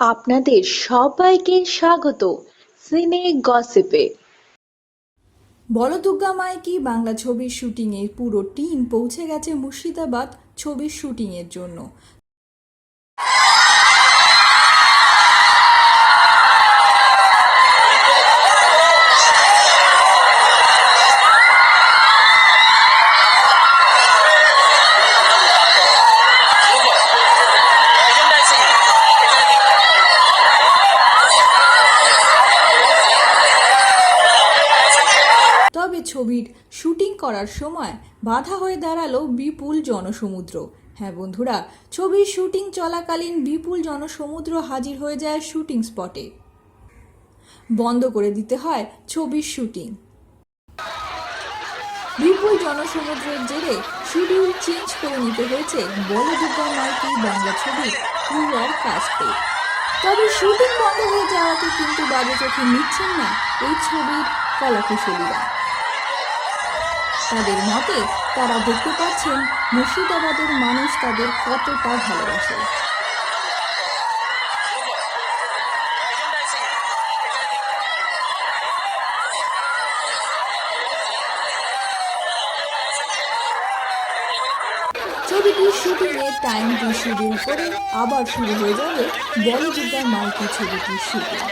আপনাদের সবাইকে স্বাগত সিনে গসিপে। বলদুগ্গা মাইকি বাংলা ছবির শুটিংয়ের পুরো টিম পৌঁছে গেছে মুর্শিদাবাদ ছবির শুটিংয়ের জন্য। ছবির শুটিং করার সময় বাধা হয়ে দাঁড়াল বিপুল জনসমুদ্র। হ্যাঁ বন্ধুরা, ছবির শুটিং চলাকালীন বিপুল জনসমুদ্র হাজির হয়ে যায় শুটিং স্পটে। বন্ধ করে দিতে হয় ছবির শুটিং। বিপুল জনসমুদ্রের জেরে শিডিউল চেঞ্জ করে নিতে হয়েছে বলদুর্গা মাইকি বাংলা ছবি ক্রুয়ার কাস্টে তবে শুটিং বন্ধ হয়ে যাওয়াকে কিন্তু বাজে চোখে নিচ্ছেন না এই ছবির কলাকুশলীরা। তাদের মতে, তারা দেখতে পাচ্ছেন মুর্শিদাবাদের মানুষ তাদের কতটা ভালোবাসে। ছবিটির শুটিং এর টাইম শিডিউল করে আবার শুরু হয়ে যাবে বলিউডের মাল্টি ছবিটির শুটিং।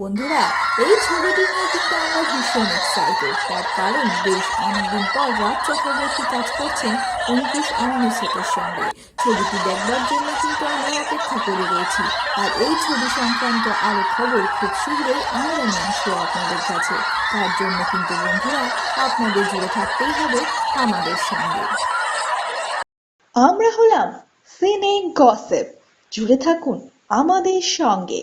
বন্ধুরা, এই ছবিটি নিয়ে কিন্তু আমরা ভীষণ এক্সাইটেড তার কারণ বেশ অনেকদিন পর রাজ চক্রবর্তী কাজ করছেন অঙ্কুশ আনন্দের সঙ্গে। ছবিটি দেখবার জন্য কিন্তু আমরা অপেক্ষা করে রয়েছি। আর এই ছবি সংক্রান্ত আরও খবর খুব শীঘ্রই আমরা নিয়ে আসব আপনাদের কাছে। তার জন্য কিন্তু বন্ধুরা, আপনাদের জুড়ে থাকতেই হবে আমাদের সঙ্গে। আমরা হলাম সিনে গসিপ। জুড়ে থাকুন আমাদের সঙ্গে।